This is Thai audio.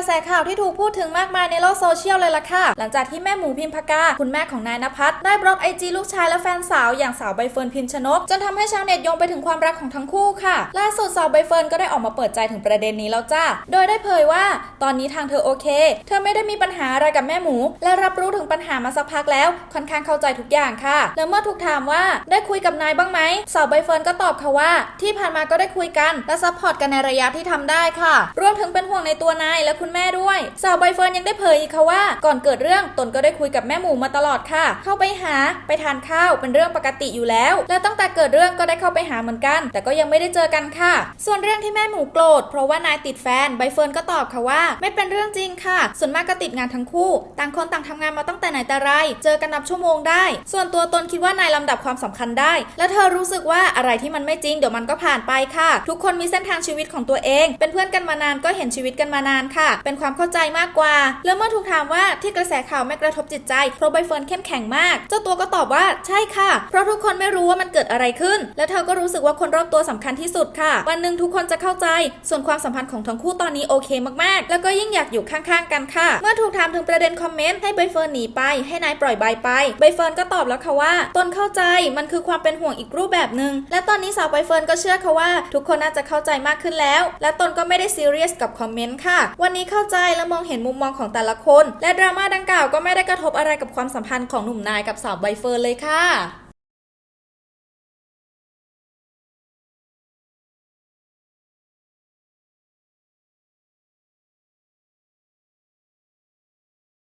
ระแสข่าวที่ถูกพูดถึงมากมายในโลกโซเชียลเลยล่ะค่ะ หลังจากที่แม่หมูพิมพากา คุณแม่ของนายนภัสได้บล็อกไอจีลูกชายและแฟนสาวอย่างสาวใบเฟิร์นพิมชนก จนทำให้ชาวเน็ตโยงไปถึงความรักของทั้งคู่ค่ะ ล่าสุดสาวใบเฟิร์นก็ได้ออกมาเปิดใจถึงประเด็นนี้แล้วจ้า โดยได้เผยว่า ตอนนี้ทางเธอโอเค เธอไม่ได้มีปัญหาอะไรกับแม่หมู และรับรู้ถึงปัญหามาสักพักแล้ว ค่อนข้างเข้าใจทุกอย่างค่ะ แล้วเมื่อถูกถามว่าได้คุยกับนายบ้างไหมสาวใบเฟิร์นก็ตอบค่ะว่า ที่ผ่านมาก็ได้คุยกันและซัพพอร์ตกันในระยะที่ทำได้ค่ะ รวมถึงเป็นห่วงในตัวนายและคุณแม่ด้วย สาวใบเฟิร์นยังได้เผยอีกค่ะว่า ก่อนเกิดเรื่องตนก็ได้คุยกับแม่หมูมาตลอดค่ะ เข้าไปหาไปทานข้าวเป็นเรื่องปกติอยู่แล้ว และตั้งแต่เกิดเรื่องก็ได้เข้าไปหาเหมือนกัน แต่ก็ยังไม่ได้เจอกันค่ะ ส่วนเรื่องที่แม่หมูโกรธเพราะว่านายติดแฟนใบเฟิร์นก็ตอบค่ะว่า ไม่เป็นเรื่องจริงค่ะ ส่วนมากก็ติดงานทั้งคู่ ต่างคนต่างทำงานมาตั้งแต่ไหนแต่ไรเจอกันนับชั่วโมงได้ ส่วนตัวตนคิดว่านายลำดับความสำคัญได้ และเธอรู้สึกว่าอะไรที่มันไม่จริงเดี๋ยวมันก็ผ่านไปค่ะ ทุกคนมีเส้นทางชีวิตของตัวเอง เป็นเพื่อนกันมานานก็เห็นชีวิตกันมานานค่ะเป็นความเข้าใจมากกว่า แล้วเมื่อถูกถามว่าที่กระแสข่าวไม่กระทบจิตใจเพราะใบเฟิร์นเข้มแข็งมาก เจ้าตัวก็ตอบว่าใช่ค่ะ เพราะทุกคนไม่รู้ว่ามันเกิดอะไรขึ้น และเธอก็รู้สึกว่าคนรอบตัวสำคัญที่สุดค่ะ วันหนึ่งทุกคนจะเข้าใจ ส่วนความสัมพันธ์ของทั้งคู่ตอนนี้โอเคมากๆ แล้วก็ยิ่งอยากอยู่ข้างๆกันค่ะ เมื่อถูกถามถึงประเด็นคอมเมนต์ให้ใบเฟิร์นหนีไป ให้นายปล่อยใบไป ใบเฟิร์นก็ตอบแล้วค่ะว่า ตนเข้าใจมันคือความเป็นห่วงอีกรูปแบบหนึ่งและตอนนี้สาวใบเฟิร์นก็เชื่อค่ะว่า ทุกคนน่าจะเข้าใจมากขึ้นแล้ว และตนก็ไม่ได้ซีเรียสกับคอมเมนต์ค่ะ วันนี้เข้าใจและมองเห็นมุมมองของแต่ละคน และดราม่าดังกล่าวก็ไม่ได้กระทบอะไรกับความสัมพันธ์ของหนุ่มนายกับสาวใบเฟิร์นเลยค่ะ